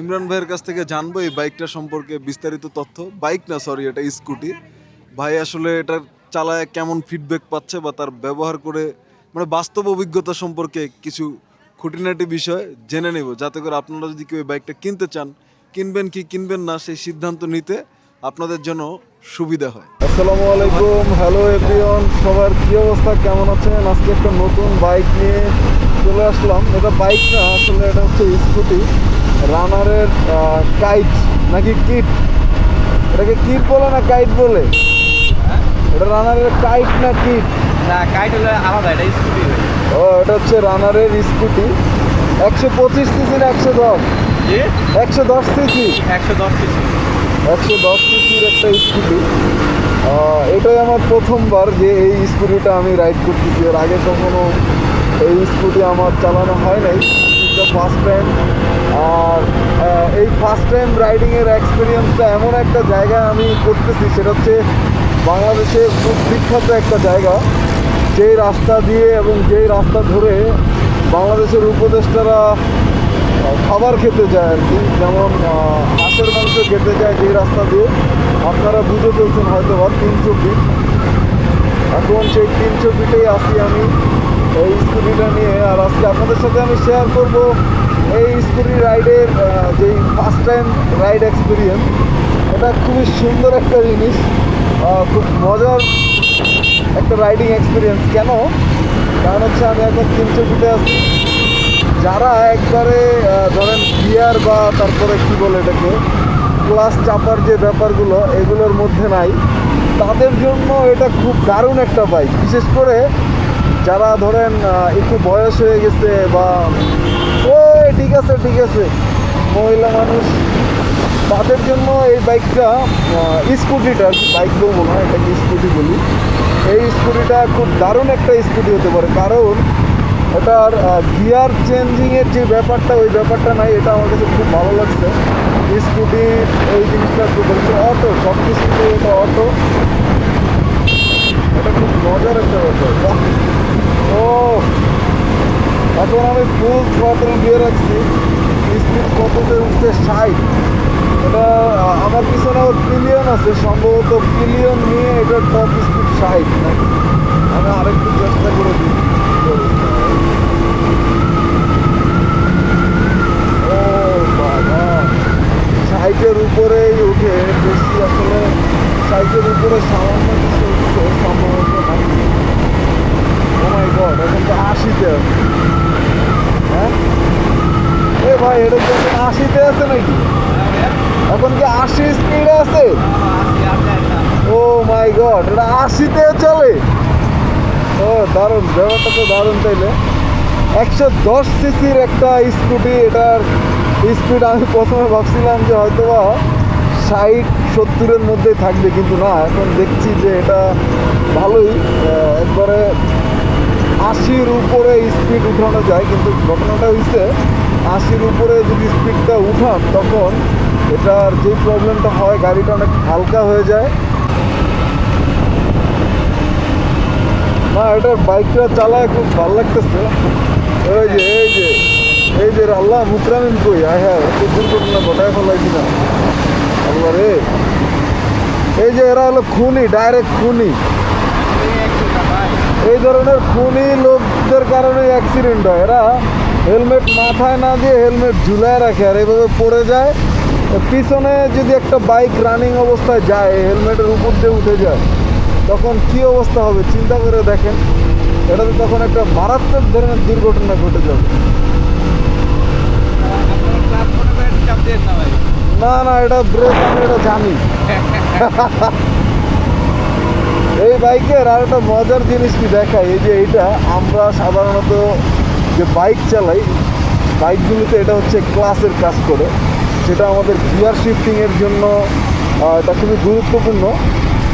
ইমরান ভাইয়ের কাছ থেকে জানব এই বাইকটা সম্পর্কে বিস্তারিত তথ্য। বাইক না সরি এটা স্কুটি। ভাই, আসলে এটা চালায় কেমন ফিডব্যাক পাচ্ছে বা তার ব্যবহার করে মানে বাস্তব অভিজ্ঞতা সম্পর্কে কিছু খুঁটিনাটি বিষয় জেনে নেব। যাতে করে আপনারা যদি কেউ এই বাইকটা কিনতে চান, কিনবেন কি কিনবেন না, সেই সিদ্ধান্ত নিতে আপনাদের জন্য সুবিধা হয়। আসসালামু আলাইকুম। হ্যালো এভরিওয়ান সবার কি অবস্থা? কেমন আছেন? আজকে একটা নতুন বাইক নিয়ে চলে আসলাম। এটা বাইক না, আসলে এটা হচ্ছে স্কুটি। রানারের কাইট নাকি কিট এটাকে কিট বলে না কাইট বলে? এটা রানারের কাইট না কিট না কাইট হলে আলাদা এটা স্কুটি ও এটা হচ্ছে রানারের স্কুটি একশো পঁচিশ সিসি না একশো দশ? একশো দশ সিসি একশো দশ সিসি একশো দশ সিসির একটা স্কুটি এটাই আমার প্রথমবার যে এই স্কুটিটা আমি রাইড করতেছি। এর আগে কখনো এই স্কুটি আমার চালানো হয় নাই। ফার্স্ট টাইম আর এই ফার্স্ট টাইম রাইডিংয়ের এক্সপিরিয়েন্সটা এমন একটা জায়গা আমি করতেছি, সেটা হচ্ছে বাংলাদেশের খুব বিখ্যাত একটা জায়গা। যেই রাস্তা দিয়ে এবং যেই রাস্তা ধরে বাংলাদেশের উপদেষ্টারা খাবার খেতে যায় আর কি, যেমন হাঁসের মাংস খেতে যায় যে রাস্তা দিয়ে। আপনারা বুঝে ফেলছেন হয়তো বা তিনশো ফিট এখন সেই তিনশো ফিটেই আসি আমি, এই স্কুটিটা নিয়ে। আর আজকে আপনাদের সাথে আমি শেয়ার করব এই স্কুটি রাইডের যেই ফার্স্ট টাইম রাইড এক্সপিরিয়েন্স এটা খুবই সুন্দর একটা জিনিস। খুব মজার একটা রাইডিং এক্সপিরিয়েন্স কেন? কারণ হচ্ছে আমি এখন তিনশো ফিটে আছি। যারা একবারে ধরেন গিয়ার বা তারপরে কী বলে এটাকে ক্লাস চাপার যে ব্যাপারগুলো, এগুলোর মধ্যে নাই, তাদের জন্য এটা খুব দারুণ একটা বাইক বিশেষ করে যারা ধরেন একটু বয়স হয়ে গেছে বা ঠিক আছে ঠিক আছে। মহিলা মানুষ, তাদের জন্য এই বাইকটা স্কুটিটা বাইক বলব না, এটাকে স্কুটি বলি। এই স্কুটিটা খুব দারুণ একটা স্কুটি হতে পারে, কারণ এটার গিয়ার চেঞ্জিংয়ের যে ব্যাপারটা, ওই ব্যাপারটা নাই, এটা আমার কাছে খুব ভালো লাগছে। স্কুটি, এই জিনিসটা খুব বলছে অটো, সব কিছুতে এটা অটো। এটা খুব মজার একটা ব্যাপার। ও এখন আমি ফুল থ্রটল দিয়ে রাখছি স্পিড কততে উঠছে? ষাট। এটা আমার পিছনে পিলিয়ন আছে। সম্ভবত পিলিয়ন নিয়ে এটার টপ স্পিড ষাট। নাকি আমি আরেকটু চেষ্টা করে দিই ও উপরেই উঠে। বেশি আসলে সাইটের উপরে সামান্য কিছু উঠছে সম্ভবত নাকি ও মাই গড এখন তো আশিতে আছে হ্যাঁ এ ভাই এটা কি এখন আশিতে আছে নাকি এখন কি আশি স্পিডে আছে ও মাই গড এটা আশিতে চলে ও দারুণ ব্যাপারটা তো দারুণ তাইলে। একশো দশ সিসির একটা স্কুটি, এটার স্পিড আমি প্রথমে ভাবছিলাম যে হয়তো বা ষাট সত্তরের মধ্যেই থাকবে, কিন্তু না, এখন দেখছি যে এটা ভালোই। একবারে আশির উপরে স্পিড উঠানো যায়, কিন্তু ঘটনাটা হয়েছে আশির উপরে যদি স্পিডটা উঠান, তখন এটার যে প্রবলেমটা হয়, গাড়িটা অনেক হালকা হয়ে যায়। না এটার বাইকটা চালায় খুব ভালো লাগতেছে। এই যে এই যে এই যে আল্লাহ মুকরামিন কই? আয় হ্যাঁ একটু দুর্ঘটনা ঘটায় ফেলাইছি না। আল্লাহ রে। এই যে, এরা হলো খুনি ডাইরেক্ট খুনি। এই ধরনের খুনি লোকদের কারণে অ্যাক্সিডেন্ট হয়। এরা হেলমেট মাথায় না দিয়ে হেলমেট ঝুলায় রাখে, আর এভাবে পড়ে যায়। পিছনে যদি একটা বাইক রানিং অবস্থায় যায় হেলমেটের উপর দিয়ে উঠে যায়। তখন কি অবস্থা হবে চিন্তা করে দেখেন। এটা তো তখন একটা মারাত্মক ধরনের দুর্ঘটনা ঘটে যাবে। না না এটা ব্রেক আমি এটা জানি। এই বাইকের আর একটা মজার জিনিস কি দেখায়? এই যে এটা আমরা সাধারণত যে বাইক চালাই বাইকগুলোতে এটা হচ্ছে ক্লাসের কাজ করে। সেটা আমাদের গিয়ার শিফটিংয়ের জন্য এটা খুবই গুরুত্বপূর্ণ।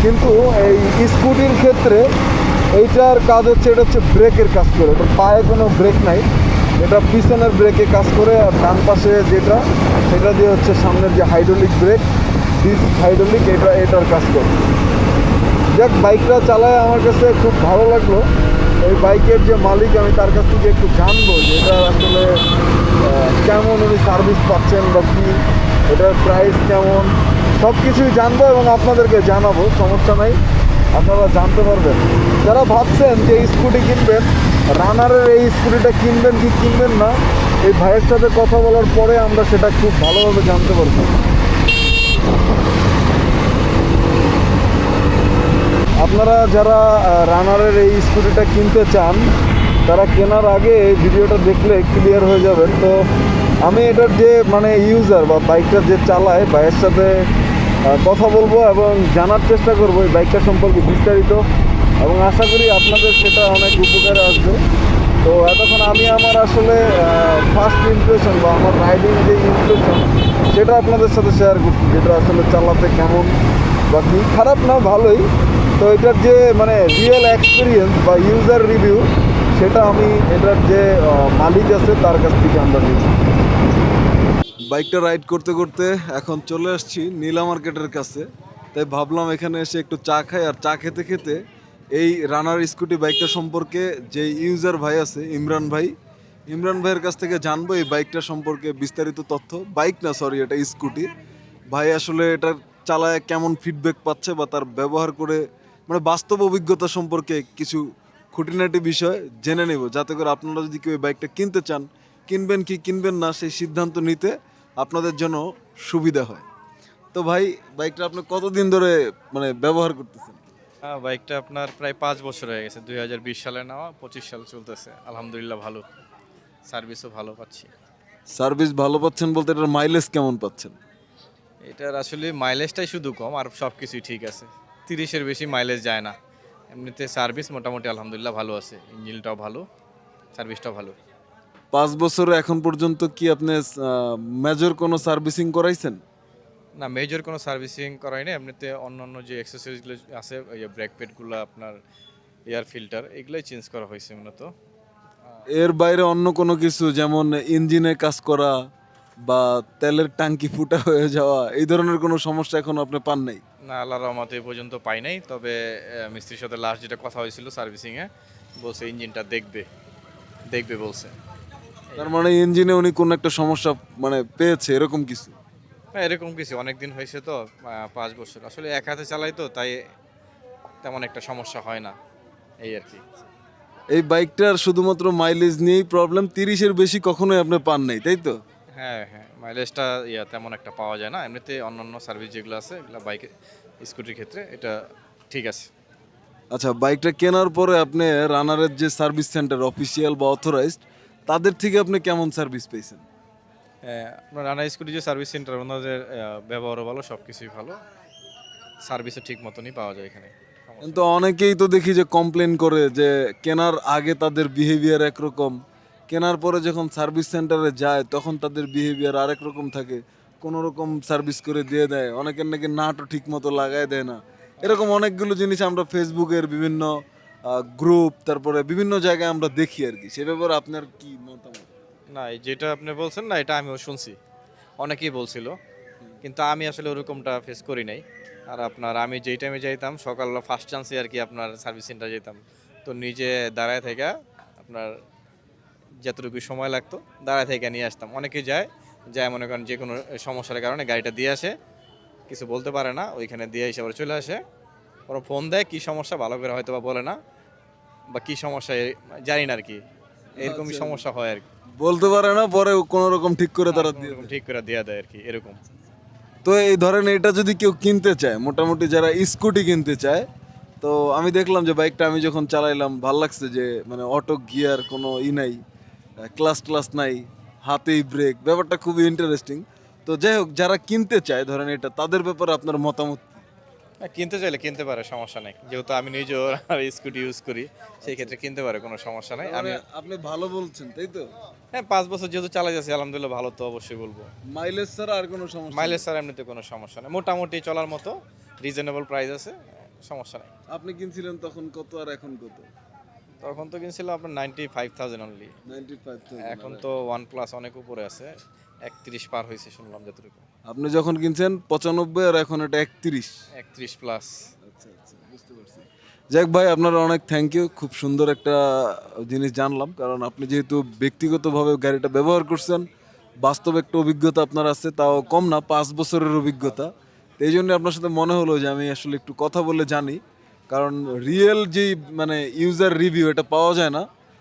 কিন্তু এই স্কুটির ক্ষেত্রে এইটার কাজ হচ্ছে, এটা হচ্ছে ব্রেকের কাজ করে। এটা পায়ে কোনো ব্রেক নাই। এটা পিছনের ব্রেকে কাজ করে আর ডান পাশে যেটা, সেটা দিয়ে হচ্ছে সামনের যে হাইড্রোলিক ব্রেক, ডিস হাইড্রোলিক, এটা, এটার কাজ করে। যাক, বাইকটা চালায় আমার কাছে খুব ভালো লাগল। এই বাইকের যে মালিক, আমি তার কাছ থেকে একটু জানব যে এটা আসলে কেমন উনি সার্ভিস পাচ্ছেন বা কি, এটার প্রাইস কেমন? সব কিছুই জানব এবং আপনাদেরকে জানাব, সমস্যা নাই। আপনারা জানতে পারবেন। যারা ভাবছেন যে স্কুটি কিনবেন, রানারের এই স্কুটিটা কিনবেন কি কিনবেন না, এই ভাইয়ের সাথে কথা বলার পরে আমরা সেটা খুব ভালোভাবে জানতে পারব। আপনারা যারা রানারের এই স্কুটিটা কিনতে চান, তারা কেনার আগে ভিডিওটা দেখলে ক্লিয়ার হয়ে যাবেন তো আমি এটার যে মানে ইউজার বা বাইকটা যে চালায়, ভাইয়ের সাথে কথা বলব এবং জানার চেষ্টা করব এই বাইকটা সম্পর্কে বিস্তারিত। এবং আশা করি আপনাদের সেটা অনেক উপকারে আসবে। তো এতক্ষণ আমি আমার আসলে ফার্স্ট ইমপ্রেশন বা আমার রাইডিং যে ইমপ্রেশন সেটা আপনাদের সাথে শেয়ার করছি, যেটা আসলে চালাতে কেমন বা কি। খারাপ না, ভালোই। তো এটার যে মানে রিয়েল এক্সপিরিয়েন্স বা ইউজার রিভিউ সেটা আমি, এটার যে মালিক আছে, তার কাছ থেকে আমরা নিই বাইকটা রাইড করতে করতে এখন চলে আসছি নীলা মার্কেটের কাছে। তাই ভাবলাম এখানে এসে একটু চা খাই আর চা খেতে খেতে এই রানার স্কুটি বাইকটা সম্পর্কে যে ইউজার ভাই আছে, ইমরান ভাই, ইমরান ভাইয়ের কাছ থেকে জানব এই বাইকটা সম্পর্কে বিস্তারিত তথ্য। বাইক না সরি এটা স্কুটি। ভাই আসলে এটা চালায় কেমন ফিডব্যাক পাচ্ছে বা তার ব্যবহার করে মানে বাস্তব অভিজ্ঞতা সম্পর্কে কিছু খুঁটিনাটি বিষয় জেনে নেব। যাতে করে আপনারা যদি কেউ এই বাইকটা কিনতে চান, কিনবেন কি কিনবেন না, সেই সিদ্ধান্ত নিতে আপনাদের জন্য সুবিধা হয়। তো ভাই বাইকটা আপনি কতদিন ধরে মানে ব্যবহার করতেছেন? হ্যাঁ বাইকটা আপনার প্রায় পাঁচ বছর হয়ে গেছে। দুই হাজার বিশ সালে নেওয়া পঁচিশ সাল চলতেছে। আলহামদুলিল্লাহ ভালো। সার্ভিসও ভালো পাচ্ছি। সার্ভিস ভালো পাচ্ছেন বলতে এটার মাইলেজ কেমন পাচ্ছেন? এটার আসলে মাইলেজটাই শুধু কম আর সব কিছুই ঠিক আছে। তিরিশের বেশি মাইলেজ যায় না। এমনিতে সার্ভিস মোটামুটি আলহামদুলিল্লাহ ভালো আছে। ইঞ্জিনটাও ভালো সার্ভিসটাও ভালো। পাঁচ বছরে এখন পর্যন্ত কি আপনি মেজর কোনো সার্ভিসিং করাইছেন? না মেজর কোনো সার্ভিসিং করাই না এমনিতে অন্য অন্য যে অ্যাক্সেসরিজগুলো আছে ওই ব্রেক প্যাডগুলো আপনার এয়ার ফিল্টার এগুলোই চেঞ্জ করা হয়েছে মূলত। এর বাইরে অন্য কোনো কিছু যেমন ইঞ্জিনে কাজ করা বা তেলের টাঙ্কি ফুটা হয়ে যাওয়া এই ধরনের কোনো সমস্যা এখন আপনি পান নাই? না আল্লাহ রহমতে এ পর্যন্ত পাই নাই। তবে মিস্ত্রির সাথে লাস্ট যেটা কথা হয়েছিল সার্ভিসিংয়ে বলছে ইঞ্জিনটা দেখবে। দেখবে বলছে। তার মানে ইঞ্জিনে উনি কোনো একটা সমস্যা মানে পেয়েছে এরকম কিছু? হ্যাঁ এরকম কিছু। অনেক দিন হয়েছে তো পাঁচ বছর। আসলে এক হাতে চালাই তো তাই তেমন একটা সমস্যা হয় না এই আর কি। এই বাইকটার শুধুমাত্র মাইলেজ নিয়েই প্রবলেম তিরিশের বেশি কখনোই আপনি পান নাই তাই তো? হ্যাঁ হ্যাঁ মাইলেজটা ইয়া তেমন একটা পাওয়া যায় না। এমনিতে অন্যান্য সার্ভিস যেগুলো আছে এগুলো বাইক স্কুটির ক্ষেত্রে এটা ঠিক আছে। আচ্ছা বাইকটা কেনার পরে আপনি রানারের যে সার্ভিস সেন্টার অফিসিয়াল বা অথরাইজড তাদের থেকে আপনি কেমন সার্ভিস পেয়েছেন? হ্যাঁ, আপনার রানা স্কুটি যে সার্ভিস সেন্টার ওনাদের ব্যবহারও ভালো সব কিছুই ভালো সার্ভিসও ঠিক মতনই পাওয়া যায় এখানে। কিন্তু অনেকেই তো দেখি যে কমপ্লেন করে যে কেনার আগে তাদের বিহেভিয়ার একরকম কেনার পরে যখন সার্ভিস সেন্টারে যায় তখন তাদের বিহেভিয়ার আরেক রকম থাকে কোনো রকম সার্ভিস করে দিয়ে দেয়। অনেকের নাকি নাটও ঠিক মতো লাগায় দেয় না। এরকম অনেকগুলো জিনিস আমরা ফেসবুকের বিভিন্ন গ্রুপ তারপরে বিভিন্ন জায়গায় আমরা দেখি আর কি। সে ব্যাপারে আপনার কি মতামত? না যেটা আপনি বলছেন না, এটা আমিও শুনছি। অনেকেই বলছিল, কিন্তু আমি আসলে ওরকমটা ফেস করি নাই। আর আপনার, আমি যেই টাইমে যাইতাম, সকাল ফার্স্ট চান্সে আর কি আপনার সার্ভিস সেন্টার যেতাম। তো নিজে দাঁড়ায় থেকে আপনার যতটুকু সময় লাগতো, দাঁড়ায় থেকে নিয়ে আসতাম। অনেকে যায় যায় মনে করেন যে কোনো সমস্যার কারণে গাড়িটা দিয়ে আসে, কিছু বলতে পারে না, ওইখানে দিয়ে এসে আবার চলে আসে। ওরা ফোন দেয় কী সমস্যা? ভালো করে হয়তো বা বলে না বা কী সমস্যা জানি না আর কি। এরকমই আচ্ছা। সমস্যা হয় আর কি। বলতে পারে না পরে কোনো রকম ঠিক করে তারা ঠিক করে দেওয়া দেয় আর কি এরকম। তো এই ধরেন এটা যদি কেউ কিনতে চায় মোটামুটি যারা স্কুটি কিনতে চায় তো আমি দেখলাম যে বাইকটা আমি যখন চালাইলাম ভালো লাগছে যে মানে অটো গিয়ার কোনো ই নাই ক্লাস ক্লাস নাই হাতেই ব্রেক ব্যাপারটা খুবই ইন্টারেস্টিং তো যাই হোক যারা কিনতে চায় ধরেন এটা তাদের ব্যাপারে আপনার মতামত হ্যাঁ, কিনতে চাইলে কিনতে পারে সমস্যা নেই। যেহেতু আমি নিজেও আর স্কুটি ইউজ করি সেই ক্ষেত্রে কিনতে পারে কোনো সমস্যা নেই। আমি আপনি ভালো বলছেন তাই তো? হ্যাঁ পাঁচ বছর যেহেতু চালাই যাচ্ছি আলহামদুলিল্লাহ ভালো তো অবশ্যই বলব। মাইলেজ ছাড়া আর কোনো সমস্যা মাইলেজ ছাড়া এমনিতে কোনো সমস্যা নেই। মোটামুটি চলার মতো রিজনেবল প্রাইস আছে সমস্যা নেই। আপনি কিনছিলেন তখন কত আর এখন কত? তখন তো কিনছিলাম আপনার ninety five thousand only ninety five এখন তো ওয়ান প্লাস অনেক উপরে আছে। একত্রিশ পার হয়েছে শুনলাম যতটুকু। আপনি যখন কিনছেন পঁচানব্বই আর এখন এটা একত্রিশ। একত্রিশ প্লাস আচ্ছা আচ্ছা বুঝতে পারছি। যাক ভাই আপনার অনেক থ্যাংক ইউ খুব সুন্দর একটা জিনিস জানলাম কারণ আপনি যেহেতু ব্যক্তিগতভাবে গাড়িটা ব্যবহার করছেন বাস্তব একটা অভিজ্ঞতা আপনার আছে তাও কম না পাঁচ বছরের অভিজ্ঞতা। এই জন্য আপনার সাথে মনে হলো যে আমি আসলে একটু কথা বলে জানি কারণ রিয়েল যেই মানে ইউজার রিভিউ এটা পাওয়া যায় না